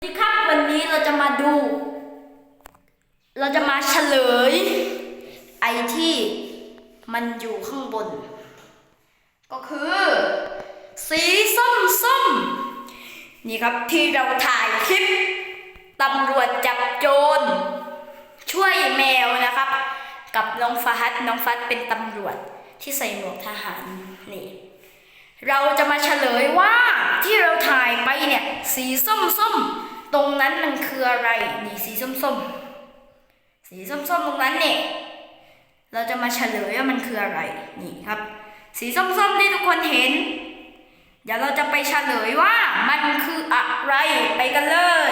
สวัสดีครับวันนี้เราจะมาดู เราจะมาเฉลย ไอที่มันอยู่ข้างบน ก็คือ สีส้มส้มๆนี่ครับที่เราถ่ายคลิปตำรวจจับโจรช่วยแมวนะครับ กับน้องฟาฮัดน้องฟัดเป็นตำรวจที่ใส่หมวกทหารนี่ เราจะมาเฉลยว่าายไปเนี่ย สีส้มส้มตรงนั้นมันคืออะไรนี่สีส้มส้มสีส้มส้มตรงนั้นเนี่ยเราจะมาเฉลยว่ามันคืออะไรนี่ครับ สีส้มส้มที่ทุกคนเห็น เดี๋ยวเราจะไปเฉลยว่ามันคืออะไรไปกันเลย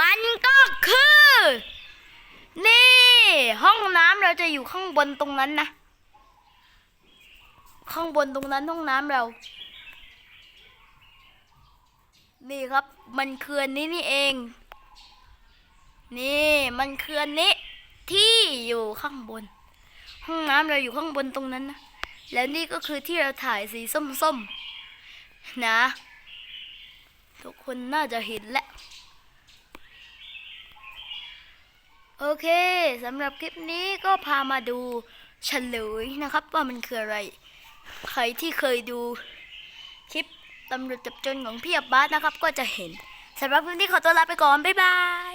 มันก็คือ นี่ ห้องน้ำเราจะอยู่ข้างบนตรงนั้นนะข้างบนตรงนั้นห้องน้ำเรา นี่ครับ มันเคือนนี้นี่เอง นี่มันเคือนนี้ที่อยู่ข้างบน ห้องน้ำเราอยู่ข้างบนตรงนั้นนะแล้วนี่ก็คือที่เราถ่ายสีส้มๆนะ ทุกคนน่าจะเห็นแหละโอเคสำหรับคลิปนี้ก็พามาดูเฉลยนะครับ ว่ามันคืออะไร ใครที่เคยดูคลิป ตำรวจจับจนของพี่อับบาสนะครับ ก็จะเห็นสำหรับคลิปนี้ขอตัวลาไปก่อน บ๊ายบาย